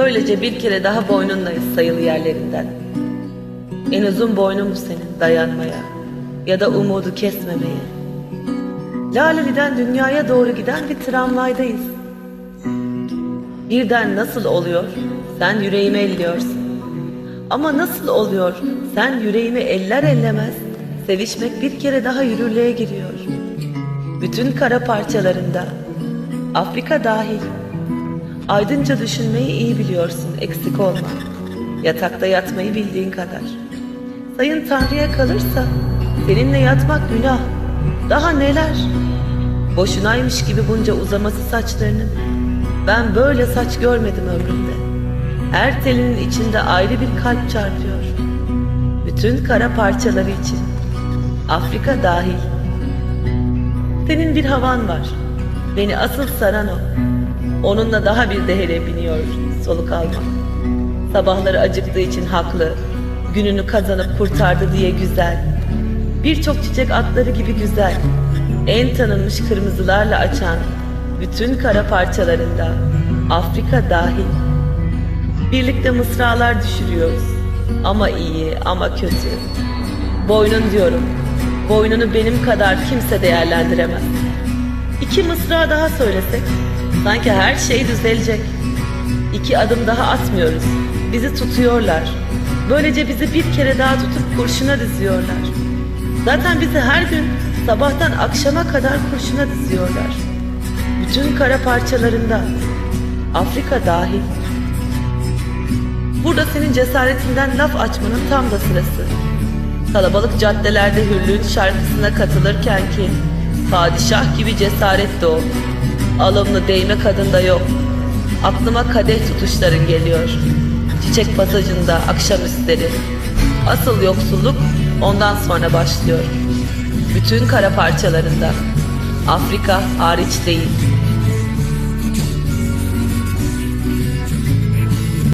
Böylece bir kere daha boynundayız sayılı yerlerinden. En uzun boynu mu senin dayanmaya ya da umudu kesmemeye? Laleli'den dünyaya doğru giden bir tramvaydayız. Birden nasıl oluyor? Sen yüreğimi elliyorsun. Ama nasıl oluyor? Sen yüreğimi eller ellemez. Sevişmek bir kere daha yürürlüğe giriyor. Bütün kara parçalarında. Afrika dahil. Aydınca düşünmeyi iyi biliyorsun, eksik olma. Yatakta yatmayı bildiğin kadar. Sayın Tanrı'ya kalırsa seninle yatmak günah. Daha neler? Boşunaymış gibi bunca uzaması saçlarının. Ben böyle saç görmedim ömrümde. Her telinin içinde ayrı bir kalp çarpıyor. Bütün kara parçaları için. Afrika dahil. Senin bir havan var. Beni asıl saran o. Onunla daha bir dehere biniyor soluk almak. Sabahları acıktığı için haklı. Gününü kazanıp kurtardı diye güzel. Birçok çiçek atları gibi güzel. En tanınmış kırmızılarla açan bütün kara parçalarında Afrika dahil. Birlikte mısralar düşürüyoruz. Ama iyi ama kötü. Boynun diyorum. Boynunu benim kadar kimse değerlendiremez. İki mısra daha söylesek sanki her şey düzelecek. İki adım daha atmıyoruz. Bizi tutuyorlar. Böylece bizi bir kere daha tutup kurşuna diziyorlar. Zaten bizi her gün sabahtan akşama kadar kurşuna diziyorlar. Bütün kara parçalarında Afrika dahil. Burada senin cesaretinden laf açmanın tam da sırası. Kalabalık caddelerde hürlüğün şarkısına katılırken ki padişah gibi cesaret de o. Alımlı değme kadında yok. Aklıma kadeh tutuşların geliyor. Çiçek pasajında akşamüstleri. Asıl yoksulluk ondan sonra başlıyor. Bütün kara parçalarında. Afrika hariç değil.